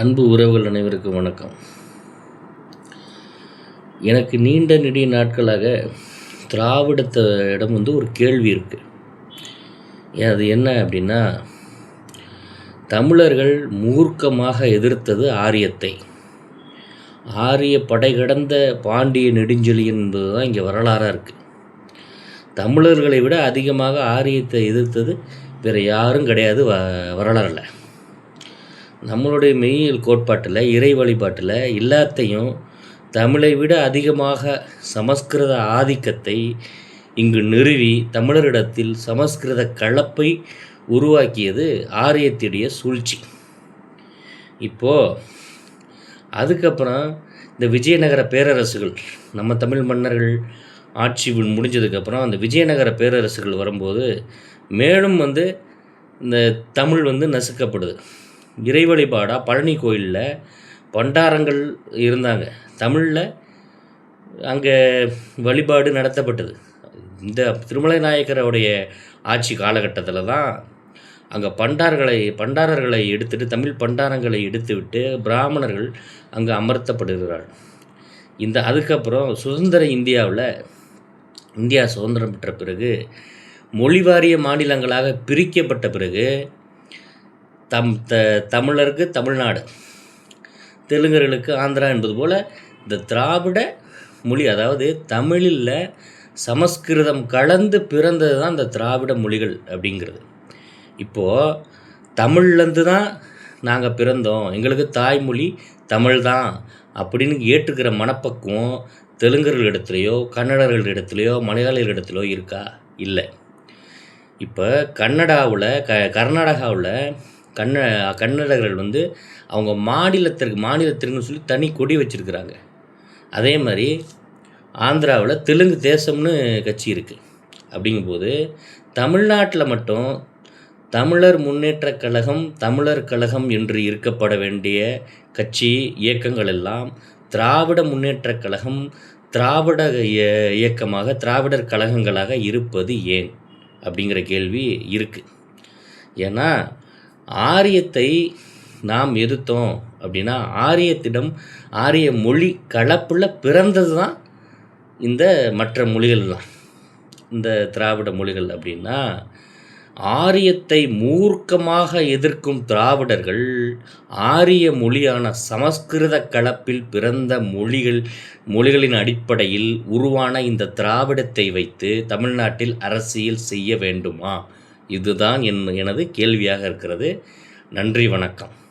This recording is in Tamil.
அன்பு உறவுகள் அனைவருக்கும் வணக்கம். எனக்கு நீண்ட நெடிய நாட்களாக திராவிடத்திடம் வந்து ஒரு கேள்வி இருக்குது அது என்ன அப்படின்னா தமிழர்கள் மூர்க்கமாக எதிர்த்தது ஆரியத்தை. ஆரிய படை கடந்த பாண்டிய நெடுஞ்செழி என்பது தான் இங்கே வரலாறாக இருக்குது தமிழர்களை விட அதிகமாக ஆரியத்தை எதிர்த்தது வேறு யாரும் கிடையாது வ வரலாறில். நம்மளுடைய மெய்யியல் கோட்பாட்டில் இறை வழிபாட்டில் எல்லாத்தையும் தமிழை விட அதிகமாக சமஸ்கிருத ஆதிக்கத்தை இங்கு நிறுவி தமிழரிடத்தில் சமஸ்கிருத கலப்பை உருவாக்கியது ஆரியத்துடைய சூழ்ச்சி. இப்போது அதுக்கப்புறம் இந்த விஜயநகர பேரரசுகள் நம்ம தமிழ் மன்னர்கள் ஆட்சி முடிஞ்சதுக்கப்புறம் அந்த விஜயநகர பேரரசுகள் வரும்போது மேலும் வந்து இந்த தமிழ் வந்து நசுக்கப்படுது. இறை வழிபாடாக பழனி கோயிலில் பண்டாரங்கள் இருந்தாங்க. தமிழில் அங்கே வழிபாடு நடத்தப்பட்டது. இந்த திருமலை நாயக்கருடைய ஆட்சி காலகட்டத்தில் தான் அங்கே பண்டார்களை பண்டாரர்களை எடுத்துட்டு தமிழ் பண்டாரங்களை எடுத்துவிட்டு பிராமணர்கள் அங்கே அமர்த்தப்படுகிறார்கள். இந்த அதுக்கப்புறம் சுதந்திர இந்தியாவில் இந்தியா சுதந்திரம் பெற்ற பிறகு மொழிவாரிய மாநிலங்களாக பிரிக்கப்பட்ட பிறகு தம் த தமிழருக்கு தமிழ்நாடு. தெலுங்கர்களுக்கு ஆந்திரா என்பது போல் இந்த திராவிட மொழி அதாவது தமிழில் சமஸ்கிருதம் கலந்து பிறந்தது தான் இந்த திராவிட மொழிகள் அப்படிங்கிறது. இப்போது தமிழ்லேருந்து தான் நாங்கள் பிறந்தோம். எங்களுக்கு தாய்மொழி தமிழ் தான் அப்படின்னு ஏற்றுக்கிற மனப்பக்குவம் தெலுங்கர்கள் இடத்துலையோ கன்னடர்கள் இடத்துலையோ மலையாளிகள் இடத்துலையோ இருக்கா? இல்லை. இப்போ கன்னடாவில் க கர்நாடகாவில் கன்ன கன்னடர்கள் வந்து அவங்க மாநிலத்திற்கு மாநிலத்திற்குன்னு சொல்லி தனி கொடி வச்சுருக்குறாங்க. அதே மாதிரி ஆந்திராவில் தெலுங்கு தேசம்னு கட்சி இருக்குது அப்படிங்கும்போது தமிழ்நாட்டில் மட்டும் தமிழர் முன்னேற்றக் கழகம் தமிழர் கழகம் என்று இருக்கப்பட வேண்டிய கட்சி இயக்கங்கள் எல்லாம் திராவிட முன்னேற்றக் கழகம் திராவிட இய- இயக்கமாக திராவிடர் கழகங்களாக இருப்பது ஏன்? அப்படிங்கிற கேள்வி இருக்குது ஏன்னா ஆரியத்தை நாம் எதிர்த்தோம் அப்படின்னா ஆரியத்திடம் ஆரிய மொழி கலப்பில் பிறந்தது தான் இந்த மற்ற மொழிகள்லாம். இந்த திராவிட மொழிகள் அப்படின்னா ஆரியத்தை மூர்க்கமாக எதிர்க்கும் திராவிடர்கள் ஆரிய மொழியான சமஸ்கிருத கலப்பில் பிறந்த மொழிகள் மொழிகளின் அடிப்படையில் உருவான இந்த திராவிடத்தை வைத்து தமிழ்நாட்டில் அரசியல் செய்ய வேண்டுமா? இதுதான் என் எனது கேள்வியாக இருக்கிறது. நன்றி வணக்கம்.